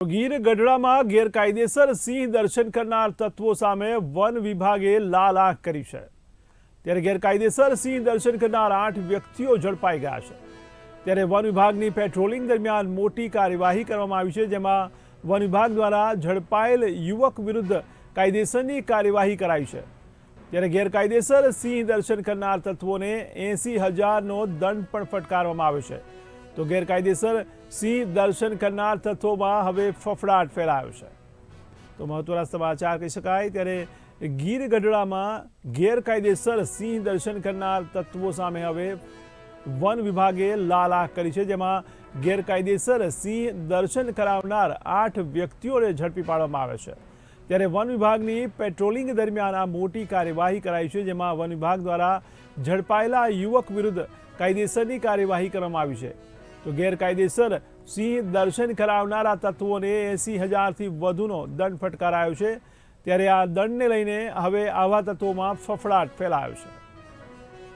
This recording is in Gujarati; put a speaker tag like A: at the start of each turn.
A: ગીર ગઢડામાં ગેરકાયદેસર સિંહ દર્શન કરનાર તત્વો સામે વન વિભાગે લાલ આંખ કરી છે. ત્યારે ગેરકાયદેસર સિંહ દર્શન કરનાર આઠ વ્યક્તિઓ ઝડપાઈ ગયા છે. ત્યારે વન વિભાગની પેટ્રોલિંગ દરમિયાન મોટી કાર્યવાહી કરવામાં આવી છે, જેમાં વન વિભાગ દ્વારા ઝડપાયેલ યુવક વિરુદ્ધ કાયદેસરની કાર્યવાહી કરાઈ છે. ત્યારે ગેરકાયદેસર સિંહ દર્શન કરનાર તત્વોને એસી હજારનો દંડ પણ ફટકારવામાં આવ્યો છે. તો ગેરકાયદેસર સિંહ દર્શન કરનાર તત્વોમાં હવે ફફડાટ ફેલાયો છે. તો મહત્વના સમાચાર કહી શકાય, ત્યારે ગીર ગઢડામાં ગેરકાયદેસર સિંહ દર્શન કરનાર તત્વો સામે હવે વન વિભાગે લાલ કરી છે, જેમાં ગેરકાયદેસર સિંહ દર્શન કરાવનાર આઠ વ્યક્તિઓને ઝડપી પાડવામાં આવે છે. ત્યારે વન વિભાગની પેટ્રોલિંગ દરમિયાન આ મોટી કાર્યવાહી કરાઈ છે, જેમાં વન વિભાગ દ્વારા ઝડપાયેલા યુવક વિરુદ્ધ કાયદેસરની કાર્યવાહી કરવામાં આવી છે. તો ગેરકાયદેસર સિંહ દર્શન કરાવનારા તત્વોને એંસી હજારથી વધુનો દંડ ફટકારાયો છે. ત્યારે આ દંડને લઈને હવે આવા તત્વોમાં ફફડાટ ફેલાયો છે.